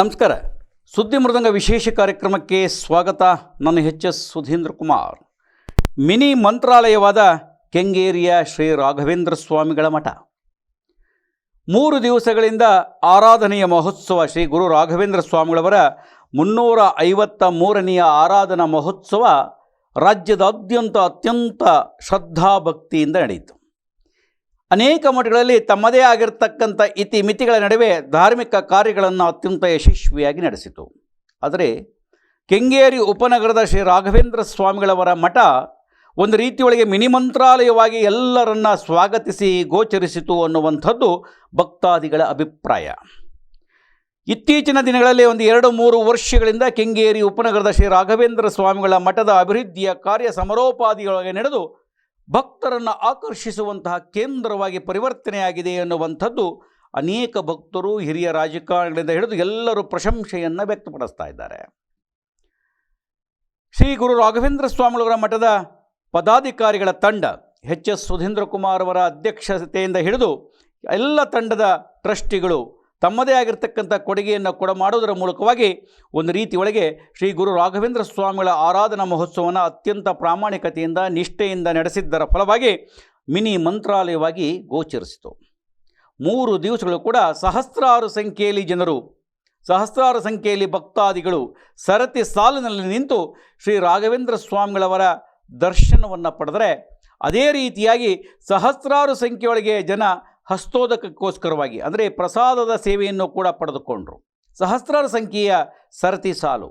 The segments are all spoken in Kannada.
ನಮಸ್ಕಾರ. ಸುದ್ದಿ ಮೃದಂಗ ವಿಶೇಷ ಕಾರ್ಯಕ್ರಮಕ್ಕೆ ಸ್ವಾಗತ. ನನ್ನ H S Sudhindra Kumar. Mini ಮಂತ್ರಾಲಯವಾದ ಕೆಂಗೇರಿಯ ಶ್ರೀ ರಾಘವೇಂದ್ರ ಸ್ವಾಮಿಗಳ ಮಠ. ಮೂರು ದಿವಸಗಳಿಂದ ಆರಾಧನೆಯ ಮಹೋತ್ಸವ ಶ್ರೀ ಗುರು ರಾಘವೇಂದ್ರ ಸ್ವಾಮಿಗಳವರ ಮುನ್ನೂರ ಐವತ್ತ ಮೂರನೆಯ ಆರಾಧನಾ ಮಹೋತ್ಸವ ರಾಜ್ಯದಾದ್ಯಂತ ಅತ್ಯಂತ ಶ್ರದ್ಧಾಭಕ್ತಿಯಿಂದ ನಡೆಯಿತು. ಅನೇಕ ಮಠಗಳಲ್ಲಿ ತಮ್ಮದೇ ಆಗಿರತಕ್ಕಂಥ ಇತಿಮಿತಿಗಳ ನಡುವೆ ಧಾರ್ಮಿಕ ಕಾರ್ಯಗಳನ್ನು ಅತ್ಯಂತ ಯಶಸ್ವಿಯಾಗಿ ನಡೆಸಿತು. ಆದರೆ ಕೆಂಗೇರಿ ಉಪನಗರದ ಶ್ರೀ ರಾಘವೇಂದ್ರ ಸ್ವಾಮಿಗಳವರ ಮಠ ಒಂದು ರೀತಿಯೊಳಗೆ ಮಿನಿ ಮಂತ್ರಾಲಯವಾಗಿ ಎಲ್ಲರನ್ನ ಸ್ವಾಗತಿಸಿ ಗೋಚರಿಸಿತು ಅನ್ನುವಂಥದ್ದು ಭಕ್ತಾದಿಗಳ ಅಭಿಪ್ರಾಯ. ಇತ್ತೀಚಿನ ದಿನಗಳಲ್ಲಿ ಒಂದು ಎರಡು ಮೂರು ವರ್ಷಗಳಿಂದ ಕೆಂಗೇರಿ ಉಪನಗರದ ಶ್ರೀ ರಾಘವೇಂದ್ರ ಸ್ವಾಮಿಗಳ ಮಠದ ಅಭಿವೃದ್ಧಿಯ ಕಾರ್ಯ ಸಮರೋಪಾದಿಯೊಳಗೆ ನಡೆದು ಭಕ್ತರನ್ನು ಆಕರ್ಷಿಸುವಂತಹ ಕೇಂದ್ರವಾಗಿ ಪರಿವರ್ತನೆಯಾಗಿದೆ ಎನ್ನುವಂಥದ್ದು ಅನೇಕ ಭಕ್ತರು ಹಿರಿಯ ರಾಜಕಾರಣಿಗಳಿಂದ ಹಿಡಿದು ಎಲ್ಲರೂ ಪ್ರಶಂಸೆಯನ್ನು ವ್ಯಕ್ತಪಡಿಸ್ತಾ ಇದ್ದಾರೆ. ಶ್ರೀ ಗುರು ರಾಘವೇಂದ್ರ ಸ್ವಾಮಿಗಳವರ ಮಠದ ಪದಾಧಿಕಾರಿಗಳ ತಂಡ, ಎಚ್ ಎಸ್ ಸುಧೀಂದ್ರ ಕುಮಾರ್ ಅವರ ಅಧ್ಯಕ್ಷತೆಯಿಂದ ಹಿಡಿದು ಎಲ್ಲ ತಂಡದ ಟ್ರಸ್ಟಿಗಳು ತಮ್ಮದೇ ಆಗಿರ್ತಕ್ಕಂಥ ಕೊಡುಗೆಯನ್ನು ಕೂಡ ಮಾಡೋದರ ಮೂಲಕವಾಗಿ ಒಂದು ರೀತಿಯೊಳಗೆ ಶ್ರೀ ಗುರು ರಾಘವೇಂದ್ರ ಸ್ವಾಮಿಗಳ ಆರಾಧನಾ ಮಹೋತ್ಸವವನ್ನು ಅತ್ಯಂತ ಪ್ರಾಮಾಣಿಕತೆಯಿಂದ, ನಿಷ್ಠೆಯಿಂದ ನಡೆಸಿದ್ದರ ಫಲವಾಗಿ ಮಿನಿ ಮಂತ್ರಾಲಯವಾಗಿ ಗೋಚರಿಸಿತು. ಮೂರು ದಿವಸಗಳು ಕೂಡ ಸಹಸ್ರಾರು ಸಂಖ್ಯೆಯಲ್ಲಿ ಜನರು, ಸಹಸ್ರಾರು ಸಂಖ್ಯೆಯಲ್ಲಿ ಭಕ್ತಾದಿಗಳು ಸರತಿ ಸಾಲಿನಲ್ಲಿ ನಿಂತು ಶ್ರೀ ರಾಘವೇಂದ್ರ ಸ್ವಾಮಿಗಳವರ ದರ್ಶನವನ್ನು ಪಡೆದರೆ, ಅದೇ ರೀತಿಯಾಗಿ ಸಹಸ್ರಾರು ಸಂಖ್ಯೆಯೊಳಗೆ ಜನ ಹಸ್ತೋದಕಕ್ಕೋಸ್ಕರವಾಗಿ, ಅಂದರೆ ಪ್ರಸಾದದ ಸೇವೆಯನ್ನು ಕೂಡ ಪಡೆದುಕೊಂಡರು. ಸಹಸ್ರಾರು ಸಂಖ್ಯೆಯ ಸರತಿ ಸಾಲು.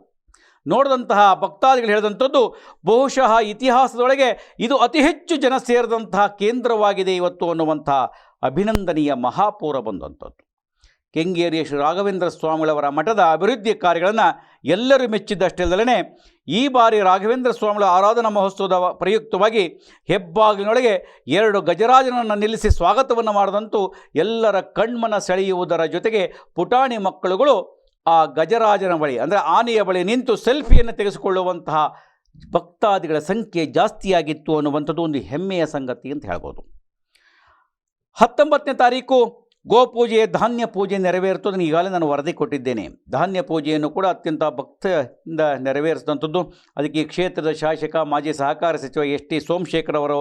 ನೋಡಿದಂತಹ ಭಕ್ತಾದಿಗಳು ಹೇಳಿದಂಥದ್ದು, ಬಹುಶಃ ಇತಿಹಾಸದೊಳಗೆ ಇದು ಅತಿ ಹೆಚ್ಚು ಜನ ಸೇರಿದಂತಹ ಕೇಂದ್ರವಾಗಿದೆ ಇವತ್ತು ಅನ್ನುವಂಥ ಅಭಿನಂದನೀಯ ಮಹಾಪೂರ ಬಂದಂಥದ್ದು. ಕೆಂಗೇರಿಯ ಶ್ರೀ ರಾಘವೇಂದ್ರ ಸ್ವಾಮಿಗಳವರ ಮಠದ ಅಭಿವೃದ್ಧಿ ಕಾರ್ಯಗಳನ್ನು ಎಲ್ಲರೂ ಮೆಚ್ಚಿದ್ದಷ್ಟೇ ಈ ಬಾರಿ ರಾಘವೇಂದ್ರ ಸ್ವಾಮಿಗಳ ಆರಾಧನಾ ಮಹೋತ್ಸವದ ಪ್ರಯುಕ್ತವಾಗಿ ಹೆಬ್ಬಾಗಿಲಿನೊಳಗೆ ಎರಡು ಗಜರಾಜನನ್ನು ನಿಲ್ಲಿಸಿ ಸ್ವಾಗತವನ್ನು ಮಾಡಿದಂತೂ ಎಲ್ಲರ ಕಣ್ಮನ ಸೆಳೆಯುವುದರ ಜೊತೆಗೆ ಪುಟಾಣಿ ಮಕ್ಕಳುಗಳು ಆ ಗಜರಾಜನ ಬಳಿ, ಅಂದರೆ ಆನೆಯ ಬಳಿ ನಿಂತು ಸೆಲ್ಫಿಯನ್ನು ತೆಗೆಸಿಕೊಳ್ಳುವಂತಹ ಭಕ್ತಾದಿಗಳ ಸಂಖ್ಯೆ ಜಾಸ್ತಿಯಾಗಿತ್ತು ಅನ್ನುವಂಥದ್ದು ಒಂದು ಹೆಮ್ಮೆಯ ಸಂಗತಿ ಅಂತ ಹೇಳ್ಬೋದು. ಹತ್ತೊಂಬತ್ತನೇ ತಾರೀಕು ಗೋಪೂಜೆ ಧಾನ್ಯ ಪೂಜೆ ನೆರವೇರಿತು ಅದನ್ನು ಈಗಾಗಲೇ ನಾನು ವರದಿ ಕೊಟ್ಟಿದ್ದೇನೆ. ಧಾನ್ಯ ಪೂಜೆಯನ್ನು ಕೂಡ ಅತ್ಯಂತ ಭಕ್ತಿಯಿಂದ ನೆರವೇರಿಸಿದಂಥದ್ದು. ಅದಕ್ಕೆ ಕ್ಷೇತ್ರದ ಶಾಸಕ, ಮಾಜಿ ಸಹಕಾರ ಸಚಿವ ಎಸ್ ಟಿ ಸೋಮಶೇಖರ್ ಅವರ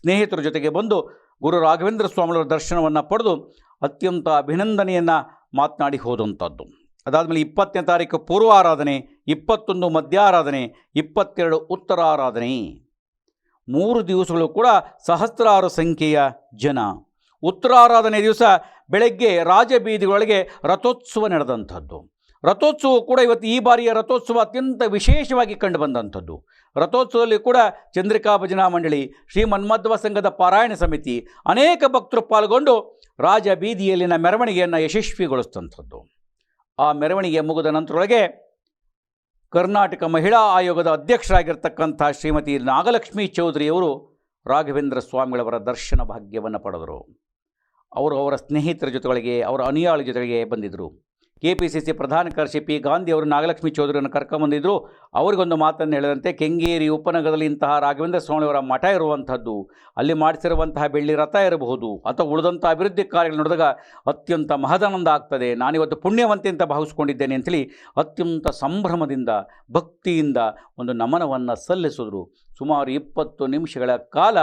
ಸ್ನೇಹಿತರ ಜೊತೆಗೆ ಬಂದು ಗುರು ರಾಘವೇಂದ್ರ ಸ್ವಾಮಿಯವರ ದರ್ಶನವನ್ನು ಪಡೆದು ಅತ್ಯಂತ ಅಭಿನಂದನೆಯನ್ನು ಮಾತನಾಡಿ ಹೋದಂಥದ್ದು. ಅದಾದಮೇಲೆ ಇಪ್ಪತ್ತನೇ ತಾರೀಕು ಪೂರ್ವಾರಾಧನೆ, ಇಪ್ಪತ್ತೊಂದು ಮಧ್ಯಾರಾಧನೆ, ಇಪ್ಪತ್ತೆರಡು ಉತ್ತರಾರಾಧನೆ. ಮೂರು ದಿವಸಗಳು ಕೂಡ ಸಹಸ್ರಾರು ಸಂಖ್ಯೆಯ ಜನ. ಉತ್ತರಾರಾಧನೆ ದಿವಸ ಬೆಳಗ್ಗೆ ರಾಜಬೀದಿಗಳೊಳಗೆ ರಥೋತ್ಸವ ನಡೆದಂಥದ್ದು. ರಥೋತ್ಸವ ಕೂಡ ಇವತ್ತು ಈ ಬಾರಿಯ ರಥೋತ್ಸವ ಅತ್ಯಂತ ವಿಶೇಷವಾಗಿ ಕಂಡುಬಂದಂಥದ್ದು ರಥೋತ್ಸವದಲ್ಲಿ ಕೂಡ ಚಂದ್ರಿಕಾ ಭಜನಾ ಮಂಡಳಿ, ಶ್ರೀ ಮನ್ಮಧ್ವ ಸಂಘದ ಪಾರಾಯಣ ಸಮಿತಿ ಅನೇಕ ಭಕ್ತರು ಪಾಲ್ಗೊಂಡು ರಾಜ ಬೀದಿಯಲ್ಲಿನ ಮೆರವಣಿಗೆಯನ್ನು ಯಶಸ್ವಿಗೊಳಿಸಿದಂಥದ್ದು. ಆ ಮೆರವಣಿಗೆ ಮುಗಿದ ನಂತರೊಳಗೆ ಕರ್ನಾಟಕ ಮಹಿಳಾ ಆಯೋಗದ ಅಧ್ಯಕ್ಷರಾಗಿರ್ತಕ್ಕಂಥ ಶ್ರೀಮತಿ ನಾಗಲಕ್ಷ್ಮಿ ಚೌಧರಿಯವರು ರಾಘವೇಂದ್ರ ಸ್ವಾಮಿಗಳವರ ದರ್ಶನ ಭಾಗ್ಯವನ್ನು ಪಡೆದರು. ಅವರು ಅವರ ಸ್ನೇಹಿತರ ಜೊತೆಗಳಿಗೆ, ಅವರ ಅನುಯಾಳಿ ಜೊತೆಗೆ ಬಂದಿದ್ದರು ಕೆ ಪಿ ಸಿ ಸಿ ಪ್ರಧಾನ ಕಾರ್ಯದರ್ಶಿ ಗಾಂಧಿ ಅವರು ನಾಗಲಕ್ಷ್ಮಿ ಚೌಧರಿಯನ್ನು ಕರ್ಕೊಂಬಂದಿದ್ದರು ಅವರಿಗೊಂದು ಮಾತನ್ನು ಹೇಳಿದಂತೆ, ಕೆಂಗೇರಿ ಉಪನಗರದಲ್ಲಿ ಇಂತಹ ರಾಘವೇಂದ್ರ ಸ್ವಾಮಿಯವರ ಮಠ ಇರುವಂಥದ್ದು, ಅಲ್ಲಿ ಮಾಡಿಸಿರುವಂತಹ ಬೆಳ್ಳಿ ರಥ ಇರಬಹುದು, ಅಥವಾ ಉಳಿದಂಥ ಅಭಿವೃದ್ಧಿ ಕಾರ್ಯಗಳು ನೋಡಿದಾಗ ಅತ್ಯಂತ ಮಹದಾನಂದ ಆಗ್ತದೆ. ನಾನಿವತ್ತು ಪುಣ್ಯವಂತೆ ಅಂತ ಭಾವಿಸ್ಕೊಂಡಿದ್ದೇನೆ ಅಂತೇಳಿ ಅತ್ಯಂತ ಸಂಭ್ರಮದಿಂದ, ಭಕ್ತಿಯಿಂದ ಒಂದು ನಮನವನ್ನು ಸಲ್ಲಿಸಿದ್ರು. ಸುಮಾರು ಇಪ್ಪತ್ತು ನಿಮಿಷಗಳ ಕಾಲ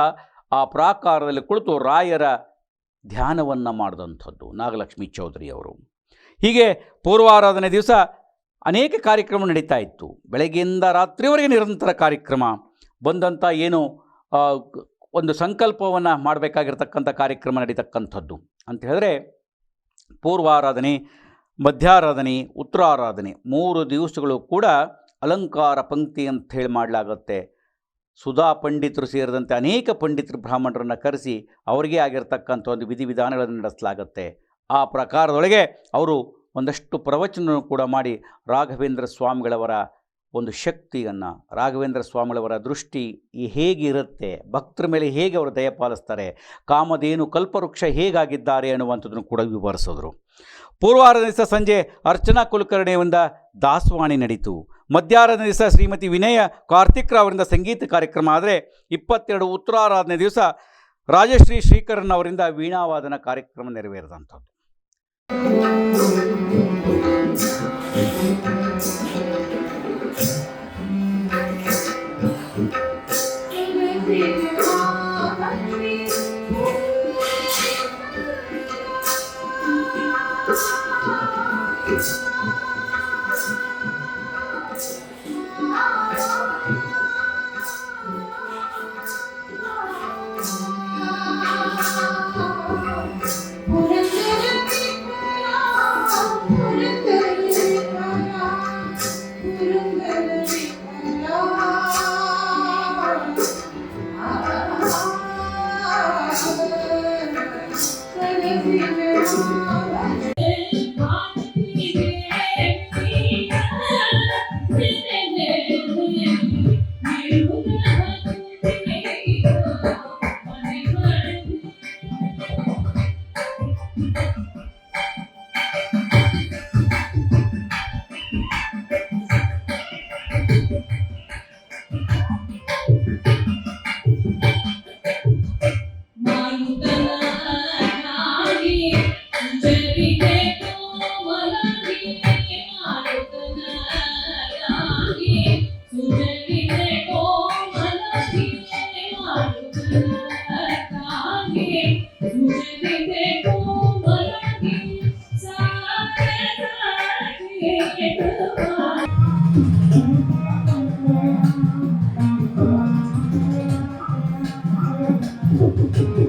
ಆ ಪ್ರಾಕಾರದಲ್ಲಿ ಕುಳಿತು ರಾಯರ ಧ್ಯಾನವನ್ನು ಮಾಡಿದಂಥದ್ದು ನಾಗಲಕ್ಷ್ಮಿ ಚೌಧರಿ ಅವರು. ಹೀಗೆ ಪೂರ್ವಾರಾಧನೆ ದಿವಸ ಅನೇಕ ಕಾರ್ಯಕ್ರಮ ನಡೀತಾ ಇತ್ತು. ಬೆಳಗ್ಗೆಯಿಂದ ರಾತ್ರಿವರೆಗೆ ನಿರಂತರ ಕಾರ್ಯಕ್ರಮ. ಬಂದಂಥ ಏನು ಒಂದು ಸಂಕಲ್ಪವನ್ನು ಮಾಡಬೇಕಾಗಿರ್ತಕ್ಕಂಥ ಕಾರ್ಯಕ್ರಮ ನಡೀತಕ್ಕಂಥದ್ದು. ಅಂತ ಹೇಳಿದ್ರೆ, ಪೂರ್ವಾರಾಧನೆ, ಮಧ್ಯಾರಾಧನೆ, ಉತ್ತರಾರಾಧನೆ ಮೂರು ದಿವಸಗಳು ಕೂಡ ಅಲಂಕಾರ ಪಂಕ್ತಿ ಅಂತ ಹೇಳಿ ಮಾಡಲಾಗುತ್ತೆ. ಸುಧಾ ಪಂಡಿತರು ಸೇರಿದಂತೆ ಅನೇಕ ಪಂಡಿತರು ಬ್ರಾಹ್ಮಣರನ್ನು ಕರೆಸಿ ಅವರಿಗೆ ಆಗಿರತಕ್ಕಂಥ ಒಂದು ವಿಧಿವಿಧಾನಗಳನ್ನು ನಡೆಸಲಾಗುತ್ತೆ. ಆ ಪ್ರಕಾರದೊಳಗೆ ಅವರು ಒಂದಷ್ಟು ಪ್ರವಚನ ಕೂಡ ಮಾಡಿ ರಾಘವೇಂದ್ರ ಸ್ವಾಮಿಗಳವರ ಒಂದು ಶಕ್ತಿಯನ್ನು, ರಾಘವೇಂದ್ರ ಸ್ವಾಮಿಗಳವರ ದೃಷ್ಟಿ ಹೇಗಿರುತ್ತೆ, ಭಕ್ತರ ಮೇಲೆ ಹೇಗೆ ಅವರು ದಯಪಾಲಿಸ್ತಾರೆ ಕಾಮದೇನು ಕಲ್ಪವೃಕ್ಷ ಹೇಗಾಗಿದ್ದಾರೆ ಅನ್ನುವಂಥದ್ದನ್ನು ಕೂಡ ವಿವರಿಸಿದ್ರು. ಪೂರ್ವಾರ ದಿವಸ ಸಂಜೆ ಅರ್ಚನಾ ಕುಲಕರ್ಣಿಯಿಂದ ದಾಸವಾಣಿ ನಡೀತು. ಮಧ್ಯಾಹ್ನದ ದಿವಸ ಶ್ರೀಮತಿ ವಿನಯ ಕಾರ್ತಿಕ್ ಅವರಿಂದ ಸಂಗೀತ ಕಾರ್ಯಕ್ರಮ ಆದರೆ ಇಪ್ಪತ್ತೆರಡು ಉತ್ತರಾರಾಧನೆ ದಿವಸ ರಾಜಶ್ರೀ ಶ್ರೀಕರನ್ ಅವರಿಂದ ವೀಣಾವಾದನ ಕಾರ್ಯಕ್ರಮ ನೆರವೇರಿದಂಥದ್ದು. 動けてる。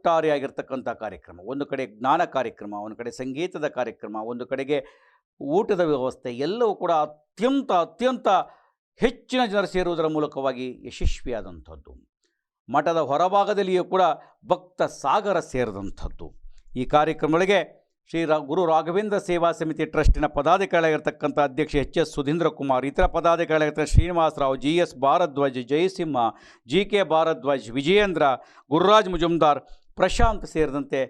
ಒಟ್ಟಾರೆಯಾಗಿರ್ತಕ್ಕಂಥ ಕಾರ್ಯಕ್ರಮ. ಒಂದು ಕಡೆ ಜ್ಞಾನ ಕಾರ್ಯಕ್ರಮ, ಒಂದು ಕಡೆ ಸಂಗೀತದ ಕಾರ್ಯಕ್ರಮ, ಒಂದು ಕಡೆಗೆ ಊಟದ ವ್ಯವಸ್ಥೆ ಎಲ್ಲವೂ ಕೂಡ ಅತ್ಯಂತ ಅತ್ಯಂತ ಹೆಚ್ಚಿನ ಜನರು ಸೇರುವುದರ ಮೂಲಕವಾಗಿ ಯಶಸ್ವಿಯಾದಂಥದ್ದು. ಮಠದ ಹೊರಭಾಗದಲ್ಲಿಯೂ ಕೂಡ ಭಕ್ತ ಸಾಗರ ಸೇರಿದಂಥದ್ದು. ಈ ಕಾರ್ಯಕ್ರಮಗಳಿಗೆ ಶ್ರೀ ರಾ, ಗುರು ರಾಘವೇಂದ್ರ ಸೇವಾ ಸಮಿತಿ ಟ್ರಸ್ಟಿನ ಪದಾಧಿಕಾರಿಗಳಾಗಿರ್ತಕ್ಕಂಥ ಅಧ್ಯಕ್ಷ ಎಚ್ ಎಸ್ ಸುಧೀಂದ್ರ ಕುಮಾರ್ ಇತರ Srinivasa Srinivasarao, G S Bharadwaj, Jayasimha, G K Bharadwaj, Vijayendra, Gururaj Mujumdar Prashanth ಸೇರಿದಂತೆ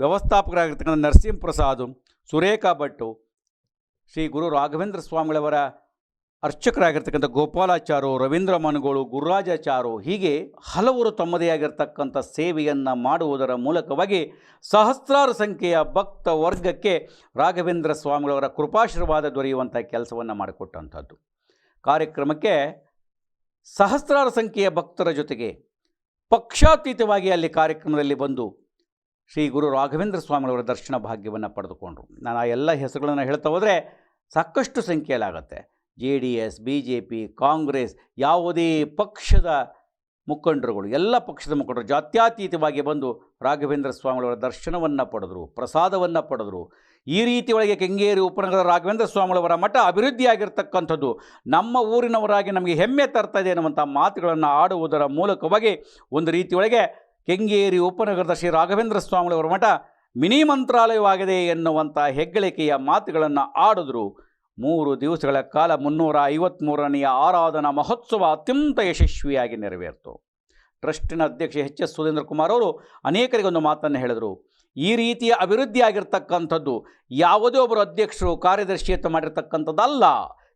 ವ್ಯವಸ್ಥಾಪಕರಾಗಿರ್ತಕ್ಕಂಥ ನರಸಿಂಹ ಪ್ರಸಾದ್, ಸುರೇಖಾ ಭಟ್ಟು ಶ್ರೀ ಗುರು ರಾಘವೇಂದ್ರ ಸ್ವಾಮಿಗಳವರ ಅರ್ಚಕರಾಗಿರ್ತಕ್ಕಂಥ ಗೋಪಾಲಾಚಾರು ರವೀಂದ್ರ ಮನುಗೋಳು ಗುರುರಾಜಾಚಾರು ಹೀಗೆ ಹಲವರು ತಮ್ಮದೇ ಆಗಿರ್ತಕ್ಕಂಥ ಸೇವೆಯನ್ನು ಮಾಡುವುದರ ಮೂಲಕವಾಗಿ ಸಹಸ್ರಾರು ಸಂಖ್ಯೆಯ ಭಕ್ತ ವರ್ಗಕ್ಕೆ ರಾಘವೇಂದ್ರ ಸ್ವಾಮಿಗಳವರ ಕೃಪಾಶೀರ್ವಾದ ದೊರೆಯುವಂಥ ಕೆಲಸವನ್ನು ಮಾಡಿಕೊಟ್ಟಂಥದ್ದು. ಕಾರ್ಯಕ್ರಮಕ್ಕೆ ಸಹಸ್ರಾರು ಸಂಖ್ಯೆಯ ಭಕ್ತರ ಜೊತೆಗೆ ಪಕ್ಷಾತೀತವಾಗಿ ಅಲ್ಲಿ ಕಾರ್ಯಕ್ರಮದಲ್ಲಿ ಬಂದು ಶ್ರೀ ಗುರು ರಾಘವೇಂದ್ರ ಸ್ವಾಮಿಗಳವರ ದರ್ಶನ ಭಾಗ್ಯವನ್ನು ಪಡೆದುಕೊಂಡರು. ನಾನು ಆ ಎಲ್ಲ ಹೆಸರುಗಳನ್ನು ಹೇಳ್ತಾ ಹೋದರೆ ಸಾಕಷ್ಟು ಸಂಖ್ಯೆಯಲ್ಲಾಗತ್ತೆ. J D S, B J P, Congress, ಯಾವುದೇ ಪಕ್ಷದ ಮುಖಂಡರುಗಳು, ಎಲ್ಲ ಪಕ್ಷದ ಮುಖಂಡರು ಜಾತ್ಯತೀತವಾಗಿ ಬಂದು ರಾಘವೇಂದ್ರ ಸ್ವಾಮಿಗಳವರ ದರ್ಶನವನ್ನು ಪಡೆದರು, ಪ್ರಸಾದವನ್ನು ಪಡೆದರು. ಈ ರೀತಿ ಒಳಗೆ ಕೆಂಗೇರಿ ಉಪನಗರ ರಾಘವೇಂದ್ರ ಸ್ವಾಮಿಗಳವರ ಮಠ ಅಭಿವೃದ್ಧಿಯಾಗಿರ್ತಕ್ಕಂಥದ್ದು ನಮ್ಮ ಊರಿನವರಾಗಿ ನಮಗೆ ಹೆಮ್ಮೆ ತರ್ತಾ ಇದೆ ಅನ್ನುವಂಥ ಮಾತುಗಳನ್ನು ಆಡುವುದರ ಮೂಲಕವಾಗಿ ಒಂದು ರೀತಿಯೊಳಗೆ ಕೆಂಗೇರಿ ಉಪನಗರದ ಶ್ರೀ ರಾಘವೇಂದ್ರ ಸ್ವಾಮಿಗಳವರ ಮಠ ಮಿನಿ ಮಂತ್ರಾಲಯವಾಗಿದೆ ಎನ್ನುವಂಥ ಹೆಗ್ಗಳಿಕೆಯ ಮಾತುಗಳನ್ನು ಆಡಿದ್ರು. ಮೂರು ದಿವಸಗಳ ಕಾಲ ಮುನ್ನೂರ ಐವತ್ತ್ಮೂರನೆಯ ಆರಾಧನಾ ಮಹೋತ್ಸವ ಅತ್ಯಂತ ಯಶಸ್ವಿಯಾಗಿ ನೆರವೇರಿತು. ಟ್ರಸ್ಟಿನ ಅಧ್ಯಕ್ಷ ಎಚ್ ಎಸ್ ಸುಧೀಂದ್ರ ಕುಮಾರ್ ಅವರು ಅನೇಕರಿಗೆ ಒಂದು ಮಾತನ್ನು ಹೇಳಿದರು. ಈ ರೀತಿಯ ಅಭಿವೃದ್ಧಿ ಆಗಿರ್ತಕ್ಕಂಥದ್ದು ಯಾವುದೇ ಒಬ್ಬರು ಅಧ್ಯಕ್ಷರು, ಕಾರ್ಯದರ್ಶಿ ಅಂತ ಮಾಡಿರ್ತಕ್ಕಂಥದ್ದಲ್ಲ.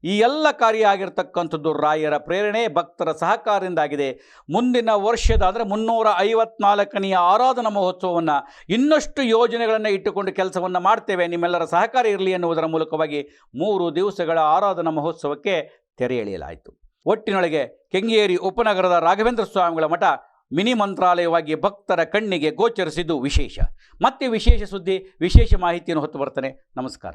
ಈ ಎಲ್ಲ ಕಾರ್ಯ ಆಗಿರ್ತಕ್ಕಂಥದ್ದು ರಾಯರ ಪ್ರೇರಣೆ, ಭಕ್ತರ ಸಹಕಾರದಿಂದಾಗಿದೆ. ಮುಂದಿನ ವರ್ಷದ, ಅಂದರೆ ಮುನ್ನೂರ ಐವತ್ನಾಲ್ಕನೆಯ ಆರಾಧನಾ ಮಹೋತ್ಸವವನ್ನು ಇನ್ನಷ್ಟು ಯೋಜನೆಗಳನ್ನು ಇಟ್ಟುಕೊಂಡು ಕೆಲಸವನ್ನು ಮಾಡ್ತೇವೆ. ನಿಮ್ಮೆಲ್ಲರ ಸಹಕಾರ ಇರಲಿ ಎನ್ನುವುದರ ಮೂಲಕವಾಗಿ ಮೂರು ದಿವಸಗಳ ಆರಾಧನಾ ಮಹೋತ್ಸವಕ್ಕೆ ತೆರೆ ಎಳೆಯಲಾಯಿತು. ಒಟ್ಟಿನೊಳಗೆ ಕೆಂಗೇರಿ ಉಪನಗರದ ರಾಘವೇಂದ್ರ ಸ್ವಾಮಿಗಳ ಮಠ ಮಿನಿ ಮಂತ್ರಾಲಯವಾಗಿ ಭಕ್ತರ ಕಣ್ಣಿಗೆ ಗೋಚರಿಸಿದ್ದು ವಿಶೇಷ. ಮತ್ತೆ ವಿಶೇಷ ಸುದ್ದಿ ವಿಶೇಷ ಮಾಹಿತಿಯನ್ನು ಹೊತ್ತು ಬರ್ತೇನೆ. ನಮಸ್ಕಾರ.